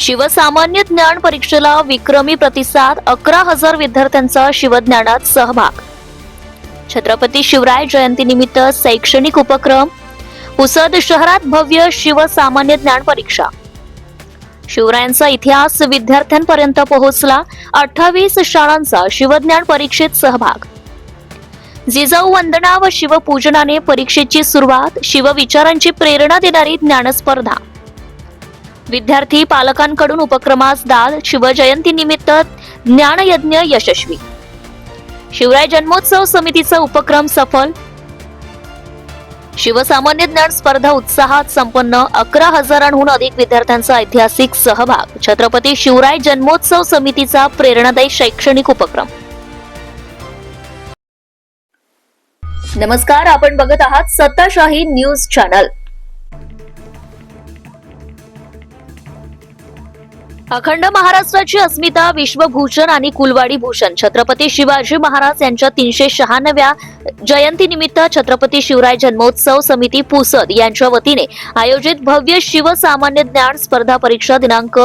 शिवसामान्य ज्ञान परीक्षेला विक्रमी प्रतिसाद अकरा हजार विद्यार्थ्यांचा शिवज्ञानात सहभाग. छत्रपती शिवराय जयंतीनिमित्त शैक्षणिक उपक्रम पुसद शहरात भव्य शिवसामान्य ज्ञान परीक्षा. शिवरायांचा इतिहास विद्यार्थ्यांपर्यंत पोहोचला अठ्ठावीस शाळांचा शिवज्ञान परीक्षेत सहभाग. जिजाऊ वंदना व शिवपूजनाने परीक्षेची सुरुवात शिवविचारांची प्रेरणा देणारी ज्ञानस्पर्धा. विद्यार्थी पालकांकडून उपक्रमास दाद शिवजयंतीनिमित्त ज्ञानयज्ञ यशस्वी. शिवराय जन्मोत्सव समितीचा उपक्रम सफल. शिवसामान्य ज्ञान स्पर्धा उत्साहात संपन्न अकरा हजारांहून अधिक विद्यार्थ्यांचा ऐतिहासिक सहभाग. छत्रपती शिवराय जन्मोत्सव समितीचा प्रेरणादायी शैक्षणिक उपक्रम. नमस्कार आपण बघत आहात सत्ताशाही न्यूज चॅनल. अखंड महाराष्ट्राची अस्मिता विश्वभूषण आणि कुलवाडी भूषण. छत्रपती शिवाजी महाराज यांच्या तीनशे शहाण्णव्या जयंतीनिमित्त छत्रपती शिवराय जन्मोत्सव समिती पुसद यांच्या वतीने आयोजित भव्य शिवसामान्य ज्ञान स्पर्धा परीक्षा दिनांक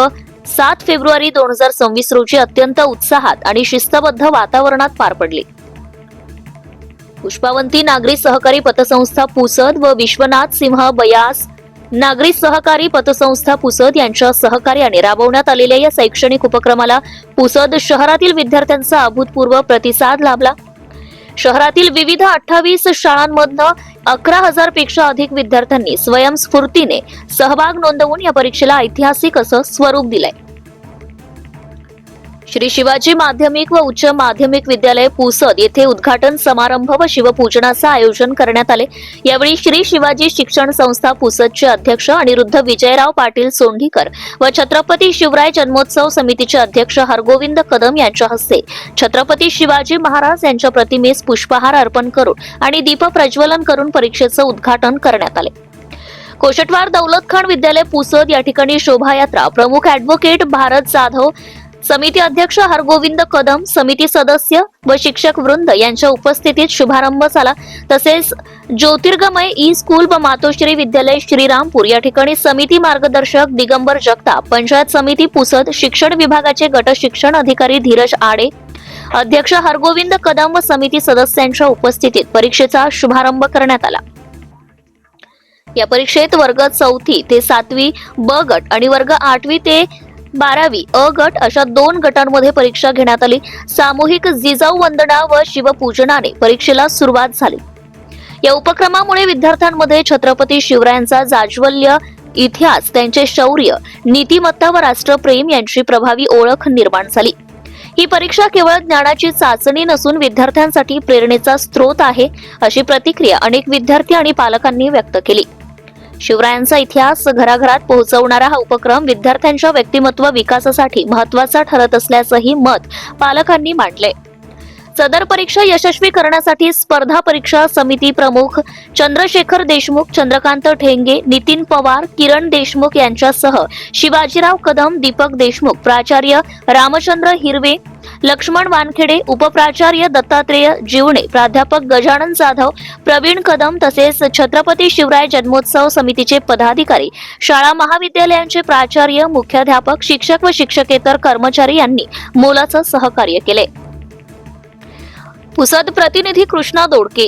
सात फेब्रुवारी दोन हजार सव्वीस रोजी अत्यंत उत्साहात आणि शिस्तबद्ध वातावरणात पार पडली. पुष्पावंती नागरी सहकारी पतसंस्था पुसद व विश्वनाथ सिंह बयास नागरी सहकारी पतसंस्था पुसद यांच्या सहकार्याने राबवण्यात आलेल्या या शैक्षणिक उपक्रमाला पुसद शहरातील विद्यार्थ्यांचा अभूतपूर्व प्रतिसाद लाभला. शहरातील विविध अठ्ठावीस शाळांमधनं अकरा हजारपेक्षा अधिक विद्यार्थ्यांनी स्वयंस्फूर्तीने सहभाग नोंदवून या परीक्षेला ऐतिहासिक असं स्वरूप दिलंय. श्री शिवाजी माध्यमिक व उच्च माध्यमिक विद्यालय पुसद येथे उद्घाटन समारंभ व शिवपूजनाचं आयोजन करण्यात आले. यावेळी श्री शिवाजी शिक्षण संस्था पुसदचे अध्यक्ष अनिरुद्ध विजयराव पाटील सोंढीकर व छत्रपती शिवराय जन्मोत्सव समितीचे अध्यक्ष हरगोविंद कदम यांच्या हस्ते छत्रपती शिवाजी महाराज यांच्या प्रतिमेस पुष्पहार अर्पण करून आणि दीप प्रज्वलन करून परीक्षेचं उद्घाटन करण्यात आले. कोशटवार दौलत खान विद्यालय पुसद या ठिकाणी शोभायात्रा प्रमुख ऍडव्होकेट भारत जाधव समिती अध्यक्ष हरगोविंद कदम समिती सदस्य व शिक्षक वृंद यांच्या उपस्थितीत शुभारंभ झाला. तसेच ज्योतिर्गमय ई स्कूल व मातोश्री विद्यालय श्रीरामपूर या ठिकाणी समिती मार्गदर्शक दिगंबर जगताप पंचायत समिती पुसद शिक्षण विभागाचे गट शिक्षण अधिकारी धीरज आडे अध्यक्ष हरगोविंद कदम व समिती सदस्यांच्या उपस्थितीत परीक्षेचा शुभारंभ करण्यात आला. या परीक्षेत वर्ग चौथी ते सातवी ब गट आणि वर्ग आठवी ते बारावी अ गट अशा दोन गटांमध्ये परीक्षा घेण्यात आली. सामूहिक जिजाऊ वंदना व शिवपूजनाने परीक्षेला सुरुवात झाली. या उपक्रमामुळे विद्यार्थ्यांमध्ये छत्रपती शिवरायांचा जाज्वल्य इतिहास त्यांचे शौर्य नीतिमत्ता व राष्ट्रप्रेम यांची प्रभावी ओळख निर्माण झाली. ही परीक्षा केवळ ज्ञानाची चाचणी नसून विद्यार्थ्यांसाठी प्रेरणेचा स्रोत आहे अशी प्रतिक्रिया अनेक विद्यार्थी आणि पालकांनी व्यक्त केली. शिवरायांचा इतिहास घराघरात पोहोचवणारा हा उपक्रम विद्यार्थ्यांच्या व्यक्तिमत्व विकासासाठी महत्त्वाचा ठरत असल्याचंही मत पालकांनी मांडले सदर परीक्षा यशस्वी करण्यासाठी स्पर्धा परीक्षा समिती प्रमुख चंद्रशेखर देशमुख चंद्रकांत ठेंगे नितीन पवार किरण देशमुख यांच्यासह शिवाजीराव कदम दीपक देशमुख प्राचार्य रामचंद्र हिरवे लक्ष्मण वानखेडे उपप्राचार्य दत्तात्रेय जीवणे प्राध्यापक गजानन जाधव प्रवीण कदम तसेच छत्रपती शिवराय जन्मोत्सव समितीचे पदाधिकारी शाळा महाविद्यालयांचे प्राचार्य मुख्याध्यापक शिक्षक व शिक्षकेतर कर्मचारी यांनी मोलाचं सहकार्य केले. पुसद प्रतिनिधी कृष्णा दोडके